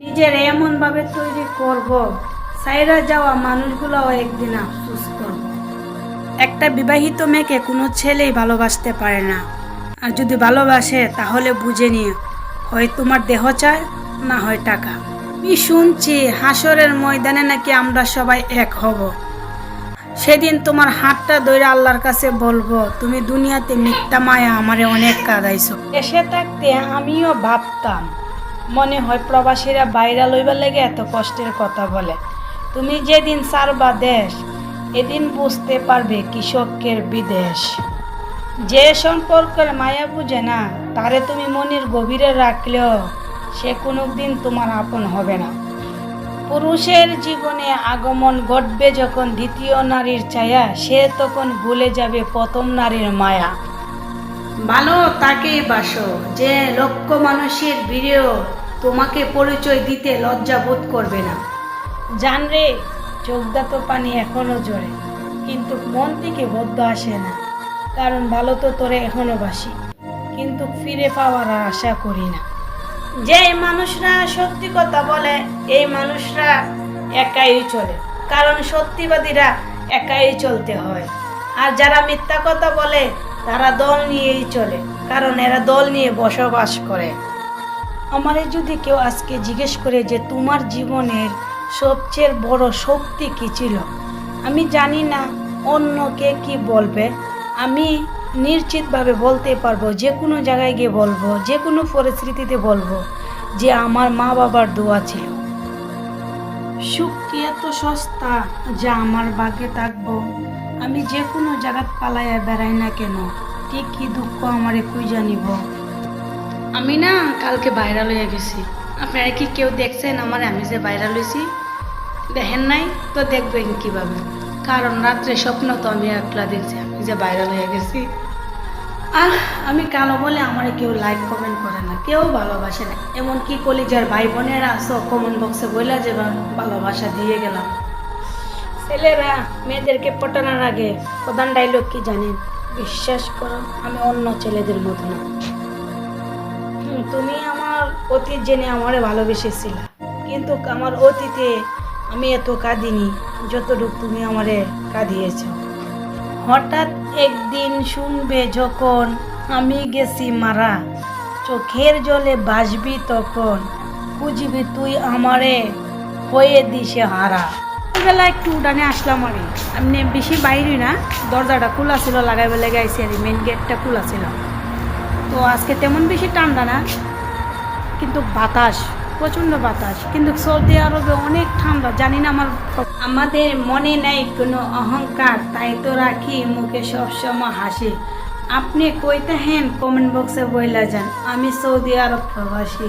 নিজের এমনভাবে তৈরি করব। সাইরা যাওয়া মানুষগুলোও একদিন আফসোস করব একটা বিবাহিত মেয়েকে কোনো ছেলেই ভালোবাসতে পারে না। আর যদি ভালোবাসে, তাহলে বুঝে নিয়ে হয় তোমার দেহ চায়, না হয় টাকা। আমি শুনছি, হাসরের ময়দানে নাকি আমরা সবাই এক হব? সেদিন তোমার হাতটা ধরে আল্লাহর কাছে বলব, তুমি দুনিয়াতে মিথ্যা মায়া আমারে অনেক কাঁদাইছো। এসে থাকতে আমিও ভাবতাম মনে হয় প্রবাসীরা বাইরা লইবার লেগে এত কষ্টের কথা বলে। তুমি যেদিন সারবা দেশ, এদিন বুঝতে পারবে কৃষকের বিদেশ। যে সম্পর্কের মায়া বুঝে না, তারে তুমি মনের গভীরে রাখলেও সে কোনোদিন তোমার আপন হবে না। পুরুষের জীবনে আগমন ঘটবে যখন দ্বিতীয় নারীর ছায়া, সে তখন ভুলে যাবে প্রথম নারীর মায়া। ভালো তাকেই বাসো, যে লক্ষ মানুষের ভিড়েও তোমাকে পরিচয় দিতে লজ্জা বোধ করবে না। জান রে, চোখদাত পানি এখনও জোরে কিন্তু মন থেকে বদ্ধ আসে না, কারণ ভালো তো তোরে এখনও বাসি, কিন্তু ফিরে পাওয়ার আর আশা করি না। যে মানুষরা সত্যি কথা বলে, এই মানুষরা একাই চলে, কারণ সত্যিবাদীরা একাই চলতে হয়। আর যারা মিথ্যা কথা বলে, তারা দল নিয়েই চলে, কারণ এরা দল নিয়ে বসবাস করে। আমারে যদি কেউ আজকে জিজ্ঞেস করে যে তোমার জীবনের সবচেয়ে বড় শক্তি কী ছিল? আমি জানি না অন্য কে কি বলবে। আমি নিশ্চিতভাবে বলতে পারব, যে কোনো জায়গায় গিয়ে বলব, যে কোনো পরিস্থিতিতে বলব যে আমার মা বাবার দোয়া ছিল। সুখ কি এত সস্তা যা আমার ভাগ্যে থাকব। আমি যে কোনো জায়গাত পালাইয়া বেড়াই না কেন? ঠিক কি দুঃখ আমারে কুই জানিব? আমি না কালকে ভাইরাল হয়ে গেছি। আপনারা কি কেউ দেখছেন আমার আমি যে ভাইরাল হয়েছি? দেখেন নাই? তো দেখবেন কীভাবে। কারণ রাত্রে স্বপ্ন তো আমি একলা দেখছি, আমি যে ভাইরাল হয়ে গেছি। আহ, আমি কালো বলে আমার কেউ লাইক কমেন্ট করে না, কেউ ভালোবাসে না। এমন কি এমনকি কলিজার ভাই বোনেরা আসো কমেন্ট বক্সে বইলা যে ভালোবাসা দিয়ে গেলাম। ছেলেরা, মেয়েদেরকে পটানোর আগে প্রধান ডাইলগ কি জানেন? বিশ্বাস করো, আমি অন্য ছেলেদের মতো না। তুমি আমার অতীত জেনে আমারে ভালোবেসেছিলা। কিন্তু আমার অতীতে আমি এত কাঁদিনি, যতটুকু তুমি আমারে কাঁদিয়েছ। হঠাৎ একদিন শুনবে যখন আমি গেছি মারা, চোখের জলে বাসবি তখন খুঁজবি তুই আমারে হয়ে দিশে হারা। বেলা একটু উঠানে আসলাম আমি। আমি বেশি বাইরে না, দরজাটা খোলা ছিল লাগাই লাগাইবে লাগাইছি আর মেন গেটটা খোলা ছিল। তো আজকে তেমন বেশি ঠান্ডা না, কিন্তু বাতাস, প্রচণ্ড বাতাস। কিন্তু সৌদি আরবে অনেক ঠান্ডা, জানি না আমার আমাদের মনে নেই কোনো অহংকার, তাই তো রাখি মুখে সবসময় হাসি। আপনি কইতে হেন কমেন্ট বক্সে বইলা যান। আমি সৌদি আরব প্রবাসী।